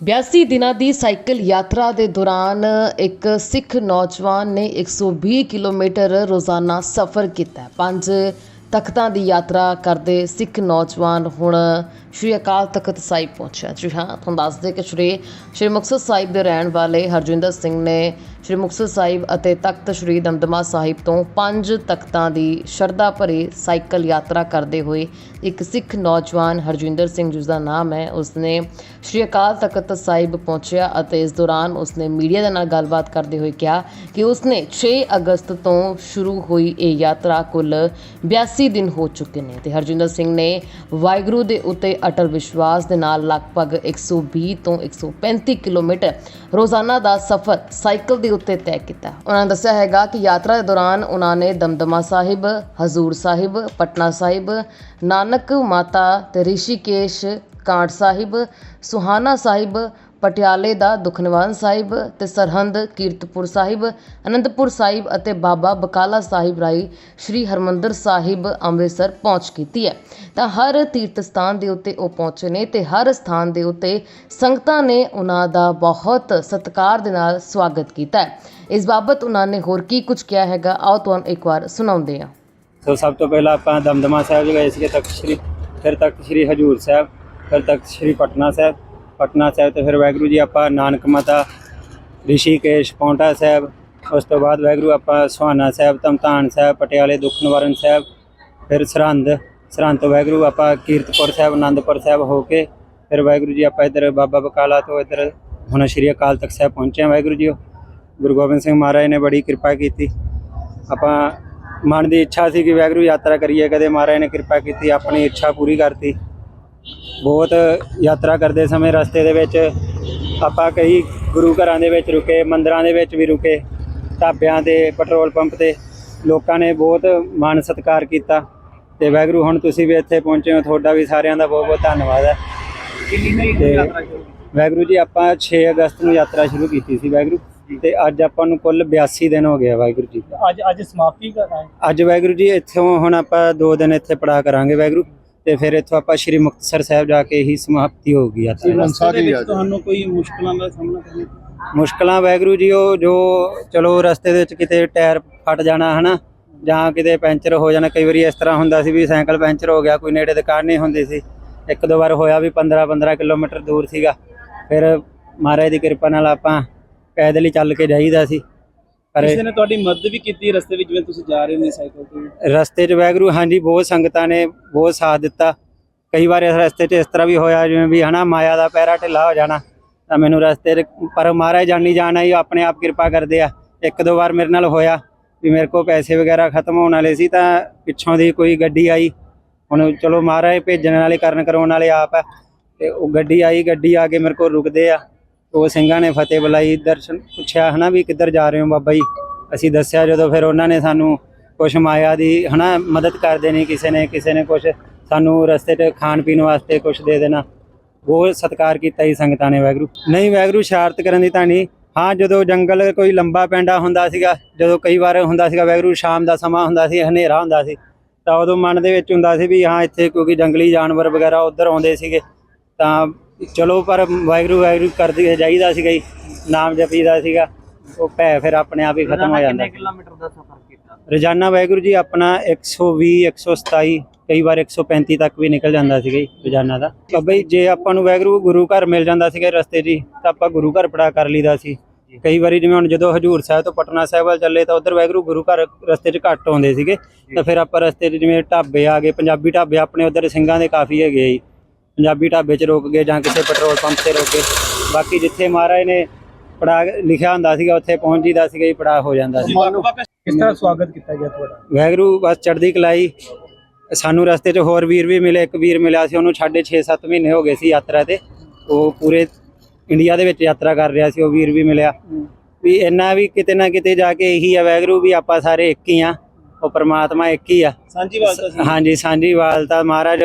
82 ਦਿਨਾਂ ਦੀ ਸਾਈਕਲ ਯਾਤਰਾ ਦੇ ਦੌਰਾਨ ਇੱਕ ਸਿੱਖ ਨੌਜਵਾਨ ਨੇ 120 ਕਿਲੋਮੀਟਰ ਰੋਜ਼ਾਨਾ ਸਫ਼ਰ ਕੀਤਾ ਪੰਜ ਤਖਤਾਂ ਦੀ ਯਾਤਰਾ ਕਰਦੇ ਸਿੱਖ ਨੌਜਵਾਨ ਹੁਣ ਸ਼੍ਰੀ ਅਕਾਲ ਤਖਤ ਸਾਹਿਬ ਪਹੁੰਚਿਆ ਜੀ ਹਾਂ, ਤੁਹਾਨੂੰ ਦੱਸ ਦੇ ਕਿ ਸ਼੍ਰੀ ਸ਼੍ਰੀ ਮੁਕਤਸਰ ਸਾਹਿਬ ਦੇ ਰਹਿਣ ਵਾਲੇ ਹਰਜਿੰਦਰ ਸਿੰਘ ਨੇ ਸ਼੍ਰੀ ਮੁਕਤਸਰ ਸਾਹਿਬ ਅਤੇ ਤਖਤ ਸ਼੍ਰੀ ਦਮਦਮਾ ਸਾਹਿਬ ਤੋਂ ਪੰਜ ਤਖਤਾਂ ਦੀ ਸ਼ਰਧਾ ਭਰੇ ਸਾਈਕਲ ਯਾਤਰਾ ਕਰਦੇ ਹੋਏ ਇੱਕ ਸਿੱਖ ਨੌਜਵਾਨ ਹਰਜਿੰਦਰ ਸਿੰਘ ਜਿਸ ਦਾ ਨਾਮ ਹੈ। ਉਸਨੇ ਸ਼੍ਰੀ ਅਕਾਲ ਤਖਤ ਸਾਹਿਬ ਪਹੁੰਚਿਆ ਅਤੇ ਇਸ ਦੌਰਾਨ ਉਸਨੇ ਮੀਡੀਆ ਦੇ ਨਾਲ ਗੱਲਬਾਤ ਕਰਦੇ ਹੋਏ ਕਿਹਾ ਕਿ ਉਸਨੇ 6 ਅਗਸਤ ਤੋਂ ਸ਼ੁਰੂ ਹੋਈ ਇਹ ਯਾਤਰਾ ਕੁੱਲ 82 ਦਿਨ ਹੋ ਚੁੱਕੇ ਨੇ ਤੇ ਹਰਜਿੰਦਰ ਸਿੰਘ ਨੇ ਵਾਹਿਗੁਰੂ ਦੇ ਉੱਤੇ ਅਟਲ ਵਿਸ਼ਵਾਸ ਦੇ ਨਾਲ ਲਗਭਗ 120 ਤੋਂ 135 ਕਿਲੋਮੀਟਰ ਰੋਜ਼ਾਨਾ ਦਾ ਸਫ਼ਰ ਸਾਈਕਲ ਦੇ ਉੱਤੇ ਤੈਅ ਕੀਤਾ। ਉਹਨਾਂ ਨੇ ਦੱਸਿਆ ਹੈਗਾ ਕਿ ਯਾਤਰਾ ਦੇ ਦੌਰਾਨ ਉਹਨਾਂ ਨੇ ਦਮਦਮਾ ਸਾਹਿਬ, ਹਜ਼ੂਰ ਸਾਹਿਬ, ਪਟਨਾ ਸਾਹਿਬ, ਨਾਨਕ ਮਾਤਾ ਤੇ ਰਿਸ਼ੀਕੇਸ਼ ਕਾਂਟ ਸਾਹਿਬ, ਸੁਹਾਨਾ ਸਾਹਿਬ ਪਟਿਆਲੇ ਦਾ ਦੁਖਨਿਵਾਰਨ ਸਾਹਿਬ ਤੇ ਸਰਹੰਦ ਕੀਰਤਪੁਰ ਸਾਹਿਬ, ਅਨੰਦਪੁਰ ਸਾਹਿਬ ਅਤੇ ਬਾਬਾ ਬਕਾਲਾ ਸਾਹਿਬ ਰਾਈ ਸ਼੍ਰੀ ਹਰਮੰਦਰ ਸਾਹਿਬ ਅੰਮ੍ਰਿਤਸਰ ਪਹੁੰਚ ਕੀਤੀ ਹੈ। ਤਾਂ ਹਰ ਤੀਰਥ ਸਥਾਨ ਦੇ ਉੱਤੇ ਉਹ ਪਹੁੰਚੇ ਨੇ ਤੇ ਹਰ ਸਥਾਨ ਦੇ ਉੱਤੇ ਸੰਗਤਾਂ ਨੇ ਉਹਨਾਂ ਦਾ ਬਹੁਤ ਸਤਿਕਾਰ ਦੇ ਨਾਲ ਸਵਾਗਤ ਕੀਤਾ ਹੈ। ਇਸ ਬਾਬਤ ਉਹਨਾਂ ਨੇ ਹੋਰ ਕੀ ਕੁਝ ਕਿਹਾ ਹੈਗਾ? ਆਓ ਤੁਹਾਨੂੰ ਇੱਕ ਵਾਰ ਸੁਣਾਉਂਦੇ ਹਾਂ। ਸੋ ਸਭ ਤੋਂ ਪਹਿਲਾਂ ਆਪਾਂ ਦਮਦਮਾ ਸਾਹਿਬ ਗਏ ਸੀਗੇ, ਤਖਤ ਸ੍ਰੀ ਫਿਰ ਤਖਤ ਸ੍ਰੀ ਹਜੂਰ ਸਾਹਿਬ, ਫਿਰ ਤਖਤ ਸ੍ਰੀ ਪਟਨਾ ਸਾਹਿਬ ਪਟਨਾ ਸਾਹਿਬ ਤੇ ਫਿਰ ਵਾਹਿਗੁਰੂ ਜੀ ਆਪਾਂ ਨਾਨਕ ਮਾਤਾ, ਰਿਸ਼ੀਕੇਸ਼, ਪੌਂਟਾ ਸਾਹਿਬ, ਉਸ ਤੋਂ ਬਾਅਦ ਵਾਹਿਗੁਰੂ ਆਪਾਂ ਸੁਹਾਨਾ ਸਾਹਿਬ ਤਮਤਾਨ ਸਾਹਿਬ, ਪਟਿਆਲੇ ਦੁੱਖ ਨਿਵਾਰਨ ਸਾਹਿਬ, ਫਿਰ ਸਰਹੰਦ ਸਰਹੰਦ ਤੋਂ ਵਾਹਿਗੁਰੂ ਆਪਾਂ ਕੀਰਤਪੁਰ ਸਾਹਿਬ, ਆਨੰਦਪੁਰ ਸਾਹਿਬ ਹੋ ਕੇ ਫਿਰ ਵਾਹਿਗੁਰੂ ਜੀ ਆਪਾਂ ਇੱਧਰ ਬਾਬਾ ਬਕਾਲਾ ਤੋਂ ਇੱਧਰ ਹੁਣ ਸ੍ਰੀ ਅਕਾਲ ਤਖਤ ਸਾਹਿਬ ਪਹੁੰਚੇ ਹਾਂ ਵਾਹਿਗੁਰੂ ਜੀ ਗੁਰੂ ਗੋਬਿੰਦ ਸਿੰਘ ਮਹਾਰਾਜ ਨੇ ਬੜੀ ਕਿਰਪਾ ਕੀਤੀ। ਆਪਾਂ ਮਨ ਦੀ ਇੱਛਾ ਸੀ ਕਿ ਵਾਹਿਗੁਰੂ ਯਾਤਰਾ ਕਰੀਏ, ਕਦੇ ਮਹਾਰਾਜ ਨੇ ਕਿਰਪਾ ਕੀਤੀ, ਆਪਣੀ ਇੱਛਾ ਪੂਰੀ ਕਰਤੀ। ਬਹੁਤ ਯਾਤਰਾ ਕਰਦੇ ਸਮੇਂ ਰਸਤੇ ਦੇ ਵਿੱਚ ਆਪਾਂ ਕਈ ਗੁਰੂ ਘਰਾਂ ਦੇ ਵਿੱਚ ਰੁਕੇ ਮੰਦਰਾਂ ਦੇ ਵਿੱਚ ਵੀ ਰੁਕੇ ਢਾਬਿਆਂ ਤੇ ਪੈਟਰੋਲ ਪੰਪ ਤੇ ਲੋਕਾਂ ਨੇ ਬਹੁਤ ਮਾਣ ਸਤਿਕਾਰ ਕੀਤਾ ਤੇ ਵਾਹਿਗੁਰੂ ਹੁਣ ਤੁਸੀਂ ਵੀ ਇੱਥੇ ਪਹੁੰਚੇ ਹੋ ਤੁਹਾਡਾ ਵੀ ਸਾਰਿਆਂ ਦਾ ਬਹੁਤ ਬਹੁਤ ਧੰਨਵਾਦ ਹੈ। ਵਾਹਿਗੁਰੂ ਜੀ ਆਪਾਂ 6 ਅਗਸਤ ਨੂੰ ਯਾਤਰਾ ਸ਼ੁਰੂ ਕੀਤੀ ਸੀ ਵਾਹਿਗੁਰੂ ਤੇ ਅੱਜ ਆਪਾਂ ਨੂੰ ਕੁੱਲ 82 ਦਿਨ ਹੋ ਗਏ ਆ ਵਾਹਿਗੁਰੂ ਜੀ। ਅੱਜ ਅੱਜ ਸਮਾਪਤੀ ਕਰਨਾ ਹੈ। ਅੱਜ ਵਾਹਿਗੁਰੂ ਜੀ ਇੱਥੋਂ ਹੁਣ ਆਪਾਂ 2 ਦਿਨ ਇੱਥੇ ਪੜਾ ਕਰਾਂਗੇ ਵਾਹਿਗੁਰੂ। ਤੇ ਫਿਰ ਇੱਥੋਂ ਆਪਾਂ ਸ਼੍ਰੀ ਮੁਕਤਸਰ ਸਾਹਿਬ ਜਾ ਕੇ ਹੀ ਸਮਾਪਤੀ ਯਾਤਰਾ। ਰਸਤੇ ਦੇ ਵਿੱਚ ਤੁਹਾਨੂੰ ਕੋਈ ਮੁਸ਼ਕਲਾਂ ਦਾ ਸਾਹਮਣਾ ਕਰਨਾ ਪਿਆ? ਮੁਸ਼ਕਲਾਂ ਵਾਹਿਗੁਰੂ ਜੀ ਉਹ ਜੋ ਚਲੋ ਰਸਤੇ ਦੇ ਵਿੱਚ ਕਿਤੇ ਟਾਇਰ ਫਟ ਜਾਣਾ ਹਨਾ ਜਾਂ ਕਿਤੇ ਪੈਂਚਰ ਹੋ ਜਾਣਾ ਕਈ ਵਾਰੀ ਇਸ ਤਰ੍ਹਾਂ ਹੁੰਦਾ ਸੀ ਵੀ ਸਾਈਕਲ ਪੈਂਚਰ ਹੋ ਗਿਆ ਕੋਈ ਨੇੜੇ ਦੁਕਾਨ ਨਹੀਂ ਹੁੰਦੀ ਸੀ ਇੱਕ ਦੋ ਵਾਰ ਹੋਇਆ ਵੀ 15 15 ਕਿਲੋਮੀਟਰ ਦੂਰ ਸੀਗਾ ਫਿਰ ਮਹਾਰਾਜ ਦੀ ਕਿਰਪਾ ਨਾਲ ਆਪਾਂ ਪੈਦਲ ਹੀ ਚੱਲ ਕੇ ਜਾਈਦਾ ਸੀ ਪਰ ਕਿਸੇ ਨੇ ਤੁਹਾਡੀ ਮਦਦ ਵੀ ਕੀਤੀ ਰਸਤੇ ਵਿੱਚ ਜਿਵੇਂ ਤੁਸੀਂ ਜਾ ਰਹੇ ਹੋ ਸਾਈਕਲ ਤੇ? ਰਸਤੇ 'ਚ ਵਾਹਿਗੁਰੂ ਹਾਂਜੀ ਬਹੁਤ ਸੰਗਤਾਂ ਨੇ ਬਹੁਤ ਸਾਥ ਦਿੱਤਾ। ਕਈ ਵਾਰ ਇਸ ਰਸਤੇ 'ਚ ਇਸ ਤਰ੍ਹਾਂ ਵੀ ਹੋਇਆ ਜਿਵੇਂ ਵੀ ਹਨਾ ਮਾਇਆ ਦਾ ਪੈਰਾ ਢਿੱਲਾ ਹੋ ਜਾਣਾ ਤਾਂ ਮੈਨੂੰ ਰਸਤੇ ਪਰ ਮਹਾਰਾਜ ਜਾਣੀ ਜਾਣਾ ਹੀ ਆਪਣੇ ਆਪ ਕਿਰਪਾ ਕਰਦੇ ਆ। ਇੱਕ ਦੋ ਵਾਰ ਮੇਰੇ ਨਾਲ ਹੋਇਆ ਵੀ ਮੇਰੇ ਕੋਲ ਪੈਸੇ ਵਗੈਰਾ ਖਤਮ ਹੋਣ ਵਾਲੇ ਸੀ ਤਾਂ ਪਿੱਛੋਂ ਦੀ ਕੋਈ ਗੱਡੀ ਆਈ। ਹੁਣ ਚਲੋ ਮਹਾਰਾਜ ਭੇਜਣ ਵਾਲੇ ਕਰਨ ਕਰਾਉਣ ਵਾਲੇ ਆਪ ਆ। ਤੇ ਉਹ ਗੱਡੀ ਆਈ ਗੱਡੀ ਆ ਕੇ ਮੇਰੇ ਕੋਲ ਰੁਕਦੇ ਆ। ਉਹ ਸਿੰਘਾਂ ਨੇ ਫਤਿਹ ਬੁਲਾਈ, ਦਰਸ਼ਨ ਪੁੱਛਿਆ, ਹਨਾ ਵੀ ਕਿੱਧਰ ਜਾ ਰਹੇ ਹੋ ਬਾਬਾ ਜੀ? ਅਸੀਂ ਦੱਸਿਆ ਜਦੋਂ ਫਿਰ ਉਹਨਾਂ ਨੇ ਸਾਨੂੰ ਕੁਛ ਮਾਇਆ ਦੀ, ਹਨਾ, ਮਦਦ ਕਰ ਦੇਣੀ ਕਿਸੇ ਨੇ ਕਿਸੇ ਨੇ ਕੁਛ ਸਾਨੂੰ ਰਸਤੇ 'ਚ ਖਾਣ ਪੀਣ ਵਾਸਤੇ ਕੁਛ ਦੇ ਦੇਣਾ। ਬਹੁਤ ਸਤਿਕਾਰ ਕੀਤਾ ਜੀ ਸੰਗਤਾਂ ਨੇ ਵਾਹਿਗੁਰੂ। ਨਹੀਂ ਵਾਹਿਗੁਰੂ ਸ਼ਾਰਤ ਕਰਨ ਦੀ ਤਾਂ ਨਹੀਂ। ਹਾਂ, ਜਦੋਂ ਜੰਗਲ ਕੋਈ ਲੰਬਾ ਪੈਂਡਾ ਹੁੰਦਾ ਸੀਗਾ, ਜਦੋਂ ਕਈ ਵਾਰ ਹੁੰਦਾ ਸੀਗਾ ਵਾਹਿਗੁਰੂ, ਸ਼ਾਮ ਦਾ ਸਮਾਂ ਹੁੰਦਾ ਸੀ, ਹਨੇਰਾ ਹੁੰਦਾ ਸੀ, ਤਾਂ ਉਦੋਂ ਮਨ ਦੇ ਵਿੱਚ ਹੁੰਦਾ ਸੀ ਵੀ ਹਾਂ, ਇੱਥੇ ਕਿਉਂਕਿ ਜੰਗਲੀ ਜਾਨਵਰ ਵਗੈਰਾ ਉੱਧਰ ਆਉਂਦੇ ਸੀਗੇ, ਤਾਂ ਚਲੋ ਪਰ ਵਾਹਿਗੁਰੂ ਵਾਹਿਗੁਰੂ ਕਰਦੇ ਜਾਈਦਾ ਸੀਗਾ ਜੀ ਨਾਮ ਜਪੀਦਾ ਸੀਗਾ ਉਹ ਭੈ ਫਿਰ ਆਪਣੇ ਆਪ ਹੀ ਖਤਮ ਹੋ ਜਾਂਦਾ। ਕਿੰਨੇ ਕਿਲੋਮੀਟਰ ਦਾ ਸਫ਼ਰ ਕੀਤਾ? ਰੋਜ਼ਾਨਾ ਵਾਹਿਗੁਰੂ ਜੀ ਆਪਣਾ 120 127 ਕਈ ਵਾਰ 135 ਤੱਕ ਵੀ ਨਿਕਲ ਜਾਂਦਾ ਸੀਗਾ ਜੀ ਰੋਜ਼ਾਨਾ ਦਾ। ਬਾਬਾ ਜੀ ਜੇ ਆਪਾਂ ਨੂੰ ਵਾਹਿਗੁਰੂ ਗੁਰੂ ਘਰ ਮਿਲ ਜਾਂਦਾ ਸੀਗਾ ਰਸਤੇ 'ਚ ਤਾਂ ਆਪਾਂ ਗੁਰੂ ਘਰ ਪੜਾ ਕਰ ਲਈਦਾ ਸੀ। ਕਈ ਵਾਰੀ ਜਿਵੇਂ ਹੁਣ ਜਦੋਂ ਹਜੂਰ ਸਾਹਿਬ ਤੋਂ ਪਟਨਾ ਸਾਹਿਬ ਵੱਲ ਚੱਲੇ ਤਾਂ ਉਧਰ ਵਾਹਿਗੁਰੂ ਗੁਰੂ ਘਰ ਰਸਤੇ 'ਚ ਘੱਟ ਆਉਂਦੇ ਸੀਗੇ। ਤਾਂ ਫਿਰ ਆਪਾਂ ਰਸਤੇ 'ਚ ਜਿਵੇਂ ਢਾਬੇ ਆ ਗਏ ਪੰਜਾਬੀ ਢਾਬੇ ਆਪਣੇ ਉਧਰ ਸਿੰਘਾਂ ਦੇ ਕਾਫੀ ਹੈਗੇ ਜੀ। ਪੰਜਾਬੀ ਢਾਬੇ 'ਚ ਰੁਕ ਗਏ ਜਾਂ ਕਿਸੇ ਪੈਟਰੋਲ ਪੰਪ ਤੇ ਰੁਕ ਗਏ। ਬਾਕੀ ਜਿੱਥੇ ਮਹਾਰਾਜ ਨੇ ਪੜਾ ਲਿਖਿਆ ਹੁੰਦਾ ਸੀਗਾ ਉੱਥੇ ਪਹੁੰਚ ਜੀਦਾ ਸੀਗਾ ਜੀ ਪੜਾ ਹੋ ਜਾਂਦਾ ਸੀ। ਕਿਸ ਤਰ੍ਹਾਂ ਸਵਾਗਤ ਕੀਤਾ ਗਿਆ ਤੁਹਾਡਾ? ਵਾਹਿਗੁਰੂ ਬਸ ਚੜ੍ਹਦੀ ਕਲਾਈ। ਸਾਨੂੰ ਰਸਤੇ 'ਚ ਹੋਰ ਵੀਰ ਵੀ ਮਿਲੇ ਇੱਕ ਵੀਰ ਮਿਲਿਆ ਸੀ ਉਹਨੂੰ ਛਾੜੇ 6-7 ਮਹੀਨੇ ਹੋ ਗਏ ਸੀ ਯਾਤਰਾ ਤੇ। ਉਹ ਪੂਰੇ ਇੰਡੀਆ ਦੇ ਵਿੱਚ ਯਾਤਰਾ ਕਰ ਰਿਹਾ ਸੀ ਉਹ ਵੀਰ ਵੀ ਮਿਲਿਆ। ਵੀ ਇੰਨਾ ਵੀ ਕਿਤੇ ਨਾ ਕਿਤੇ ਜਾ ਕੇ ਇਹੀ ਆ ਵਾਹਿਗੁਰੂ ਵੀ ਆਪਾਂ ਸਾਰੇ ਇੱਕ ਹੀ ਆ ਉਹ ਪ੍ਰਮਾਤਮਾ ਇੱਕ ਹੀ ਆ। ਸਾਂਝੀ ਵਾਲਤਾ ਹਾਂਜੀ ਸਾਂਝੀ ਵਾਲਤਾ ਮਹਾਰਾਜ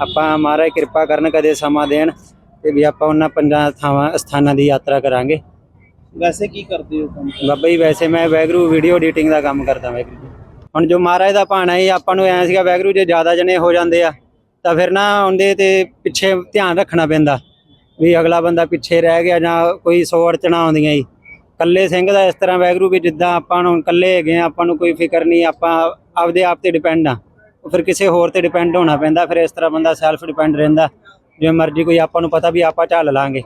ਆਪਾਂ ਮਹਾਰਾਜ ਕਿਰਪਾ ਕਰਨ ਕਦੇ ਸਮਾਂ ਦੇਣ ਤੇ ਵੀ ਆਪਾਂ ਉਹਨਾਂ ਪੰਜਾਂ ਥਾਵਾਂ ਸਥਾਨਾਂ ਦੀ ਯਾਤਰਾ ਕਰਾਂਗੇ। ਵੈਸੇ ਕੀ ਕਰਦੇ ਹੋ ਕੰਮ? ਬਾਬਾ ਜੀ ਵੈਸੇ ਮੈਂ ਵੈਗਰੂ ਵੀਡੀਓ ਐਡੀਟਿੰਗ ਦਾ ਕੰਮ ਕਰਦਾ ਵੈਗਰੂ ਜੀ। ਹੁਣ ਜੋ ਮਹਾਰਾਜ ਦਾ ਭਾਣਾ ਹੈ ਆਪਾਂ ਨੂੰ ਐ ਸੀਗਾ ਵੈਗਰੂ ਜੇ ਜ਼ਿਆਦਾ ਜਣੇ ਹੋ ਜਾਂਦੇ ਆ ਤਾਂ ਫਿਰ ਨਾ ਉਹਦੇ ਤੇ ਪਿੱਛੇ ਧਿਆਨ ਰੱਖਣਾ ਪੈਂਦਾ ਵੀ ਅਗਲਾ ਬੰਦਾ ਪਿੱਛੇ ਰਹਿ ਗਿਆ ਜਾਂ ਕੋਈ ਸੌ ਅੜਚਣਾ ਆਉਂਦੀਆਂ ਜੀ। ਕੱਲੇ ਸਿੰਘ ਦਾ ਇਸ ਤਰ੍ਹਾਂ ਵੈਗਰੂ ਵੀ ਜਿੱਦਾਂ ਆਪਾਂ ਨੂੰ ਕੱਲੇ ਹੈਗੇ ਆ ਆਪਾਂ ਨੂੰ ਕੋਈ ਫਿਕਰ ਨਹੀਂ ਆਪਾਂ ਆਪਦੇ ਆਪ ਤੇ ਡਿਪੈਂਡ ਆ। ਉਹ ਫਿਰ ਕਿਸੇ ਹੋਰ ਤੇ ਡਿਪੈਂਡ ਹੋਣਾ ਪੈਂਦਾ, ਫਿਰ ਇਸ ਤਰ੍ਹਾਂ ਬੰਦਾ ਸੈਲਫ ਡਿਪੈਂਡ ਰਹਿੰਦਾ। ਜਿਵੇਂ ਮਰਜ਼ੀ ਕੋਈ ਆਪਾਂ ਨੂੰ ਪਤਾ ਵੀ ਆਪਾਂ ਝੱਲ ਲਾਂਗੇ।